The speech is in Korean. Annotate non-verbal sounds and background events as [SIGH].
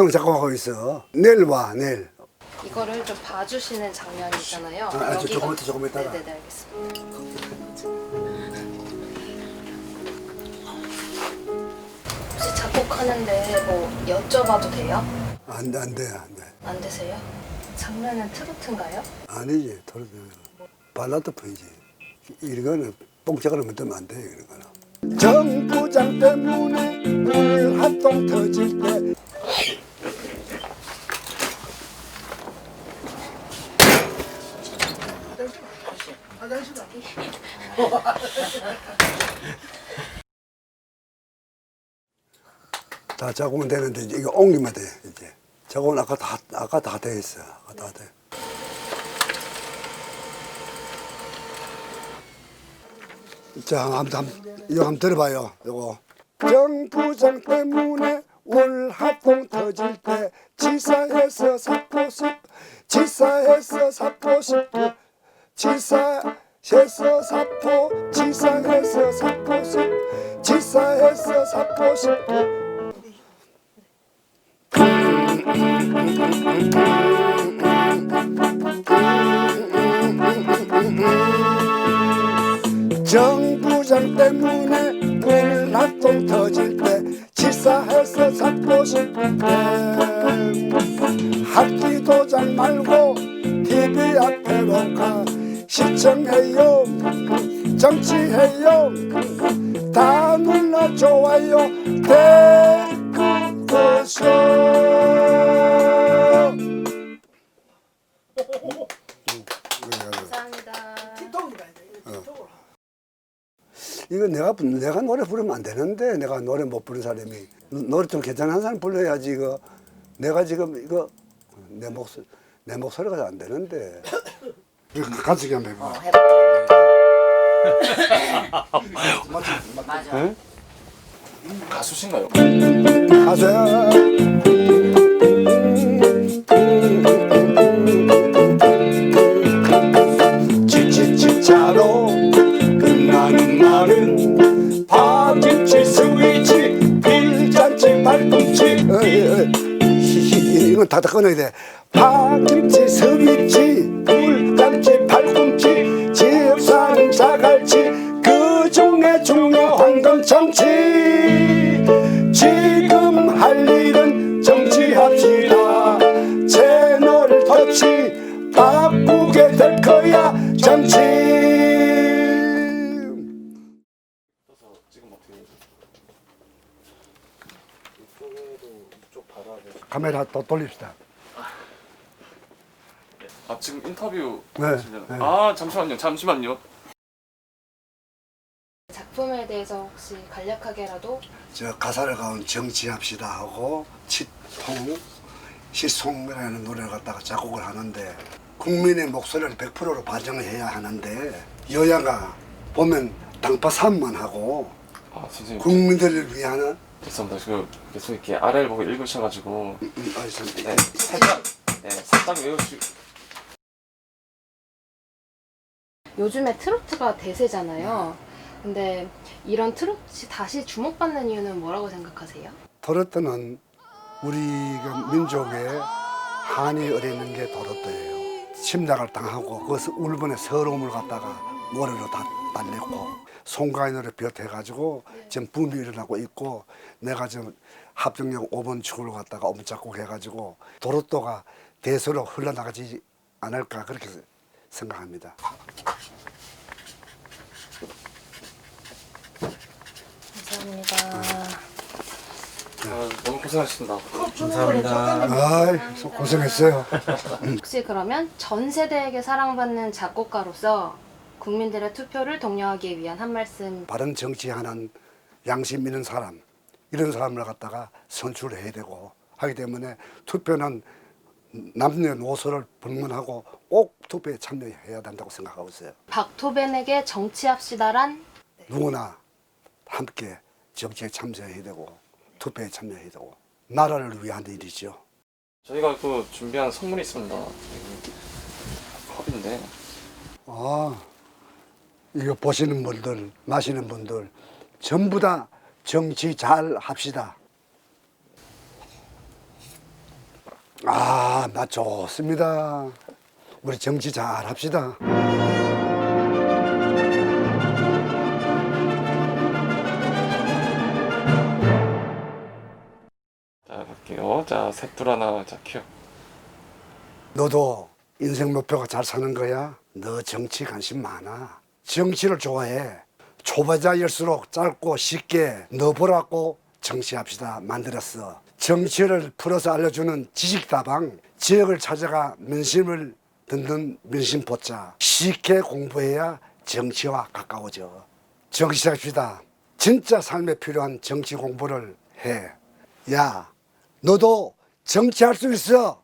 로고송을 작곡하고 있어. 내일 와, 내일. 이거를 좀 봐주시는 장면이 있잖아요. 아, 아, 저 여기가- 조금 있다, 조금 있다가. 네네네 알겠습니다. 혹시 작곡하는데 뭐 여쭤봐도 돼요? 안 돼, 안 돼, 안 돼. 안 되세요? 장르는 트로트인가요? 아니지, 도로 발라드 포이지. 이거는 뽕짝을 못하면 안 돼, 이런 거는. 정부장 때문에 불합동 터질 때 다 작으면 되는데 이거 옮기면 돼 이제 작업은 아까 다 아까 다 돼 있어 아까 다 돼. 자, 한번 이거 한번 들어봐요. 이거 정부장 때문에 울합동 터질 때 지사에서 사포십 지사에서 사포십 지사 에서 사포 지사에서 사포십 지사에서 사포십 정부장 때문에 불합동 터질 때 지사해서 싶 댓글 더쇼 감사합니다. 이거 내가 부- 내가 노래 부르면 안 되는데 내가 노래 못 부르는 사람이 노래 좀 괜찮은 사람 불러야지 이거 내가 지금 이거 내 목소리 내 목소리가 잘 안 되는데 [COUGHS] 같이 한번 해봐. [COUGHS] 응? 가수신가요? 가세요. 지치치차로 끝나는 말은 파김치 스위치 필잔치 발꿈치. 이건 다 꺼내야 돼. 파김치 스위치 불잔치 발꿈치. 집사는 자갈치. 그 중에 중요한 건 정치 지금 어떻게 이쪽에도 이쪽 돼. 카메라 또 돌립시다 아 지금 인터뷰 네, 하시려나? 네. 아 잠시만요 잠시만요 작품에 대해서 혹시 간략하게라도 저 가사를 가운 정치합시다 하고 치통 시송이라는 노래를 갖다가 작곡을 하는데 국민의 목소리를 100%로 반영해야 하는데 여야가 보면 당파 산만 하고 아 선생님 국민들을 위한 죄송합니다 그 계속 이렇게 아래를 보고 읽으셔가지고 음, 음, 아, 참, 네 살짝 네 살짝 외우시 요즘에 트로트가 대세잖아요. 근데 이런 트로트 다시 주목받는 이유는 뭐라고 생각하세요? 도로트는 우리가 민족의 한이 어리는 게 도로트예요. 침략을 당하고 그것을 울분의 서러움을 갖다가 노래로 다 달랬고 송가인 노래 비롯해가지고 지금 붐이 일어나고 있고 내가 지금 합정역 5번 축을 갖다가 엄작곡 해가지고 도로또가 대수로 흘러나가지 않을까 그렇게 생각합니다. 감사합니다. 아, 너무 고생하셨습니다 아이 고생했어요. [LAUGHS] 혹시 그러면 전 세대에게 사랑받는 작곡가로서 국민들의 투표를 독려하기 위한 한 말씀 바른 정치하는 양심 있는 사람 이런 사람을 갖다가 선출해야 되고 하기 때문에 투표는 남녀노소를 불문하고 꼭 투표에 참여해야 된다고 생각하고 있어요. 박토벤에게 정치합시다란 누구나 함께 정치에 참여해야 되고 투표에 참여해야 되고 나라를 위한 일이죠. 저희가 그 준비한 선물이 있습니다 컵인데 아, 이거 보시는 분들, 마시는 분들 전부 다 정치 잘 합시다. 아, 나 좋습니다. 우리 정치 잘 합시다. 자 갈게요. 자 셋둘 하나 자 큐. 너도 인생 목표가 잘 사는 거야? 너 정치 관심 많아. 정치를 좋아해. 초보자일수록 짧고 쉽게 너 보라고 정치합시다 만들었어. 정치를 풀어서 알려주는 지식다방 지역을 찾아가 민심을 듣는 민심포차 쉽게 공부해야 정치와 가까워져. 정치합시다. 진짜 삶에 필요한 정치 공부를 해. 야, 너도 정치할 수 있어.